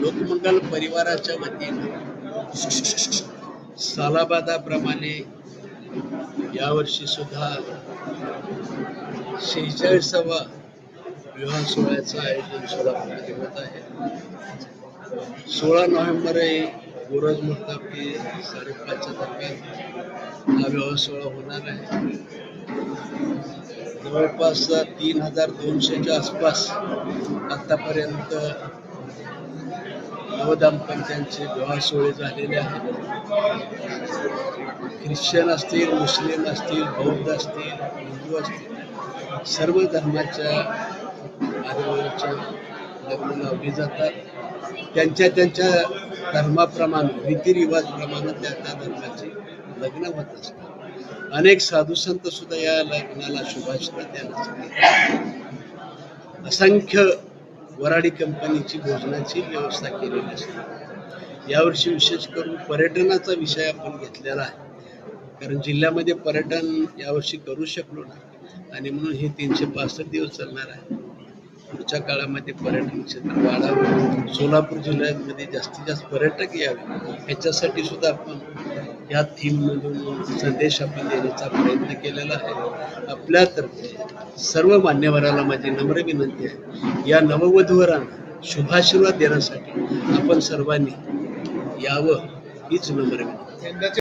लोकमंगल परिवाराच्या वतीनं सालाबादाप्रमाणे यावर्षी सुद्धा शेहेचाळीसावा विवाह सोहळ्याचं आयोजन सुद्धा होत आहे. सोळा नोव्हेंबर आहे गोरज मुहूर्तापी साडेपाचच्या दरम्यान हा विवाह सोहळा होणार आहे. जवळपास तीन हजार दोनशेच्या आसपास हो आतापर्यंत नवदाम्पत्यांचे विवाह सोहळे झालेले आहेत. ख्रिश्चन असतील मुस्लिम असतील बौद्ध असतील हिंदू असतील सर्व धर्माच्या आदिवाच्या लग्न लावली जातात. त्यांच्या त्यांच्या धर्माप्रमाणे रीतिरिवाजप्रमाणे त्या त्या धर्माची लग्न होत असतात. अनेक साधू संत सुद्धा या लग्नाला शुभाशुभ द्यायला असंख्य वराडी कंपनीची भोजनाची व्यवस्था केलेली असते. यावर्षी विशेष करून पर्यटनाचा विषय आपण घेतलेला आहे. कारण जिल्ह्यामध्ये पर्यटन यावर्षी करू शकलो नाही. आणि म्हणून हे तीनशे पासष्ट दिवस चालणार आहे. पुढच्या काळामध्ये पर्यटन क्षेत्र वाढावं. सोलापूर जिल्ह्यामध्ये जास्तीत जास्त पर्यटक यावे. याच्यासाठी सुद्धा आपण या थीममधून संदेश आपण देण्याचा प्रयत्न केलेला आहे. आपल्यातर्फे सर्व मान्यवराला माझी नम्र विनंती आहे. या नववधूवरांना शुभाशीर्वाद देण्यासाठी आपण सर्वांनी यावं हीच नम्र विनंती